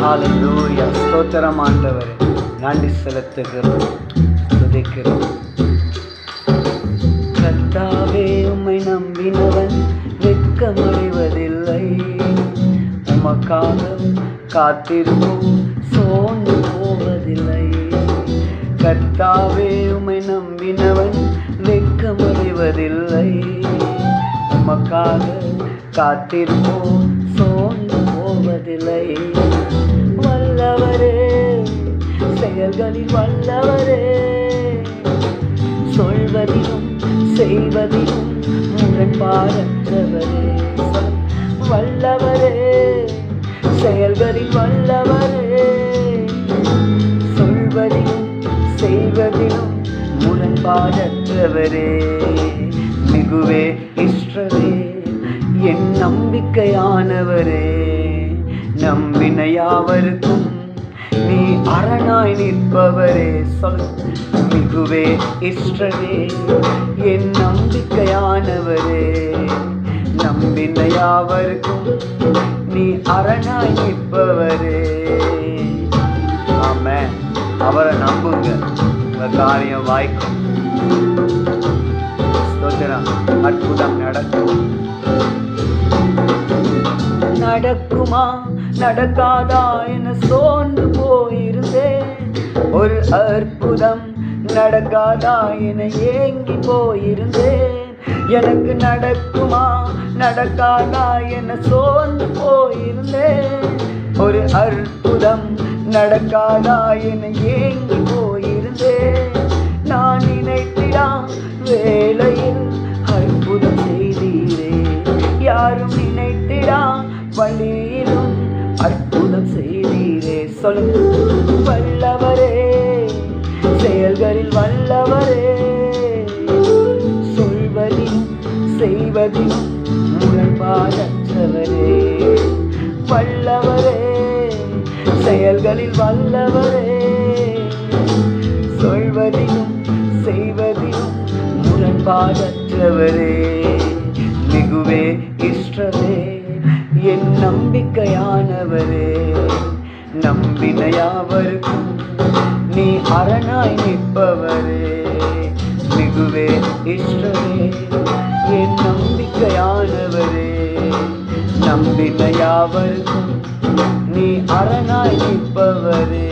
ஹாலூயா ஸ்தோத்திரம் ஆண்டவரே நன்றி செலுத்துகிறோம் துதிக்கிறோம். கத்தாவே உம்மை நம்பினவன் வெட்கமடைவதில்லை. உமக்காக காத்திருக்கும் சோர்ந்து போவதில்லை. கர்த்தாவே உம்மை நம்பினவன் வெட்கமடைவதில்லை. உமக்காக காத்திருப்போம் சோர்ந்து போவதில்லை. செயல்களில் வல்லவரே. சொல்வதிலும் செய்வதிலும் முரண்பாடற்றவரே வல்லவரே செயல்களில் வல்லவரே. சொல்வதிலும் செய்வதிலும் முரண்பாடற்றவரே. மிகுவே இஷ்டவே என் நம்பிக்கையானவரே. நம்பின யாவருக்கும் அரணாய் நிற்பவரே சொல். மிகுவே இஷ்டவே என் நம்பிக்கையானவரே. நம்பின யாவருக்கும் நீ அரணாய் நிற்பவரே. ஆம அவரை நம்புங்க. உங்கள் காரியம் வாய்க்கும். அற்புதம் நடக்கும். நடக்குமா? நடக்காதா என சோர்ந்து போயிருந்தேன். ஒரு அற்புதம் நடக்காதா என ஏங்கி போயிருந்தேன். எனக்கு நடக்குமா? நடக்காதா என சோர்ந்து போயிருந்தேன். ஒரு அற்புதம் நடக்காதா என ஏங்கி போயிருந்தேன். நான் நினைத்திடா வேலையில் அற்புதம் செய்தீரே. யாரும் நினைத்திடா வழியிலும் அற்புதம் செய்தீரே. சொல் வல்லவரே செயல்களில் வல்லவரே. சொல்வதிலும் செய்வதிலும் முரண்பாடற்றவரே. வல்லவரே செயல்களில் வல்லவரே. சொல்வதிலும் செய்வதிலும் முரண்பாடற்றவரே. மிகுவே இஷ்டவே என் நம்பிக்கையானவரே நம்பினையாவருக்கும் நீ அரணாய் நிற்பவரே. மிகுவே இஷ்டவே என் நம்பிக்கையானவரே நம்பினையாவருக்கும் நீ அரணாய் நிற்பவரே.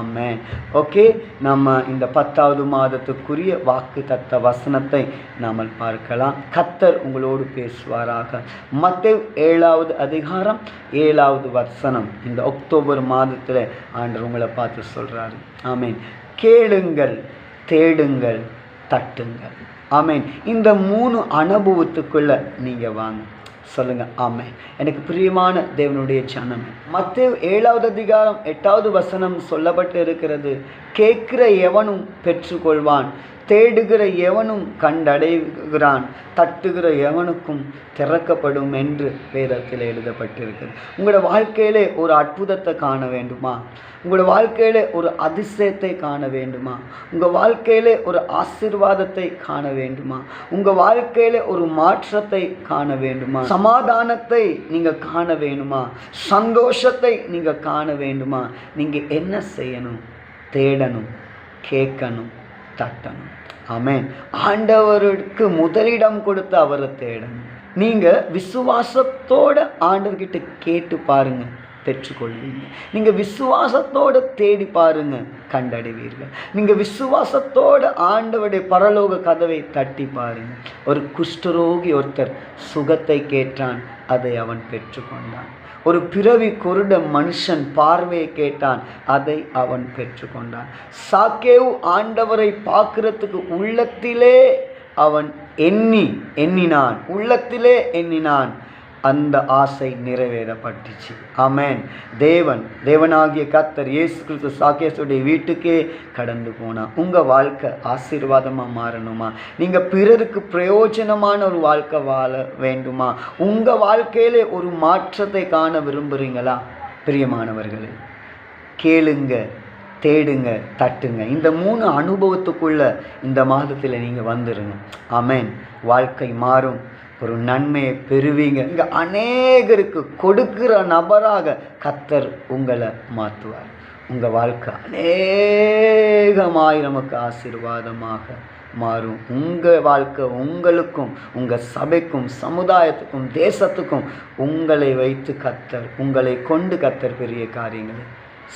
ஆமே ஓகே நம்ம இந்த பத்தாவது மாதத்துக்குரிய வாக்கு தத்த வசனத்தை நாம் பார்க்கலாம். கத்தர் உங்களோடு பேசுவாராக. மற்ற ஏழாவது அதிகாரம் ஏழாவது வசனம். இந்த அக்டோபர் மாதத்தில் ஆண்டர் உங்களை பார்த்து சொல்கிறாரு ஆமென். கேளுங்கள் தேடுங்கள் தட்டுங்கள். ஆமென். இந்த மூணு அனுபவத்துக்குள்ளே நீங்கள் வாங்க. சொல்லுங்கள் ஆமை எனக்கு பிரியமான தேவனுடைய ஜனம் மற்ற ஏழாவது அதிகாரம் எட்டாவது வசனம் சொல்லப்பட்டு இருக்கிறது கேட்கிற எவனும் பெற்றுக்கொள்வான். தேடுகிற எவனும் கண்டடைகிறான் தட்டுகிற எவனுக்கும் திறக்கப்படும் என்று வேதத்தில் எழுதப்பட்டிருக்கிறது. உங்களோட வாழ்க்கையிலே ஒரு அற்புதத்தை காண வேண்டுமா? உங்களோட வாழ்க்கையிலே ஒரு அதிசயத்தை காண வேண்டுமா? உங்கள் வாழ்க்கையிலே ஒரு ஆசீர்வாதத்தை காண வேண்டுமா? உங்கள் வாழ்க்கையிலே ஒரு மாற்றத்தை காண வேண்டுமா? சமாதானத்தை நீங்கள் காண வேண்டுமா? சந்தோஷத்தை நீங்கள் காண வேண்டுமா? நீங்கள் என்ன செய்யணும்? தேடணும் கேட்கணும் தட்டணும். அமேன் ஆண்டவருக்கு முதலிடம் கொடுத்து அவரை தேடணும் நீங்கள் விசுவாசத்தோட ஆண்டவர்கிட்ட கேட்டு பாருங்கள் பெற்றுக்கொள்வீங்க. நீங்கள் விசுவாசத்தோடு தேடி பாருங்க கண்டடைவீர்கள். நீங்கள் விசுவாசத்தோடு ஆண்டவருடைய பரலோக கதவை தட்டி பாருங்க. ஒரு குஷ்டரோகி ஒருத்தர் சுகத்தை கேட்டான் அதை அவன் பெற்றுக்கொண்டான். ஒரு பிறவி குருட மனுஷன் பார்வையை கேட்டான். அதை அவன் பெற்றுக்கொண்டான். சாக்கேவ் ஆண்டவரை பார்க்கறதுக்கு உள்ளத்திலே அவன் எண்ணி எண்ணினான். உள்ளத்திலே எண்ணினான். அந்த ஆசை நிறைவேறப்பட்டுச்சு. அமேன் தேவன் தேவனாகிய கத்தர் இயேசு கிறிஸ்து சாக்கேசுடைய வீட்டுக்கே கடந்து போனான் உங்கள் வாழ்க்கை ஆசீர்வாதமாக மாறணுமா? நீங்கள் பிறருக்கு பிரயோஜனமான ஒரு வாழ்க்கை வாழ வேண்டுமா? உங்கள் வாழ்க்கையிலே ஒரு மாற்றத்தை காண விரும்புகிறீங்களா பிரியமானவர்களே கேளுங்க தேடுங்க தட்டுங்க. இந்த மூணு அனுபவத்துக்குள்ள இந்த மாதத்தில் நீங்கள் வந்துடுங்க அமேன் வாழ்க்கை மாறும். ஒரு நன்மையை பெறுவீங்க. இங்கே அநேகருக்கு கொடுக்கிற நபராக கத்தர் உங்களை மாற்றுவார். உங்கள் வாழ்க்கை அநேகமாய் நமக்கு ஆசீர்வாதமாக மாறும். உங்கள் வாழ்க்கை உங்களுக்கும் உங்கள் சபைக்கும் சமுதாயத்துக்கும் தேசத்துக்கும் உங்களை வைத்து கத்தர் உங்களை கொண்டு கத்தர் பெரிய காரியங்களை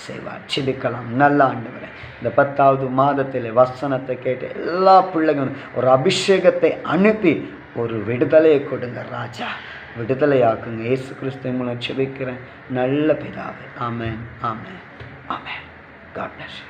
செய்வார். சிபிக்கலாம் நல்ல ஆண்டவரே இந்த பத்தாவது மாதத்தில் வசனத்தை கேட்டு எல்லா பிள்ளைகளும் ஒரு அபிஷேகத்தை அனுப்பி ஒரு விடுதலையை கொடுங்க ராஜா. விடுதலையாக்குங்க. இயேசு கிறிஸ்து மூலம் செபிக்கிறேன் நல்ல பிதாவே. ஆமேன் ஆமேன் ஆமேன். God plus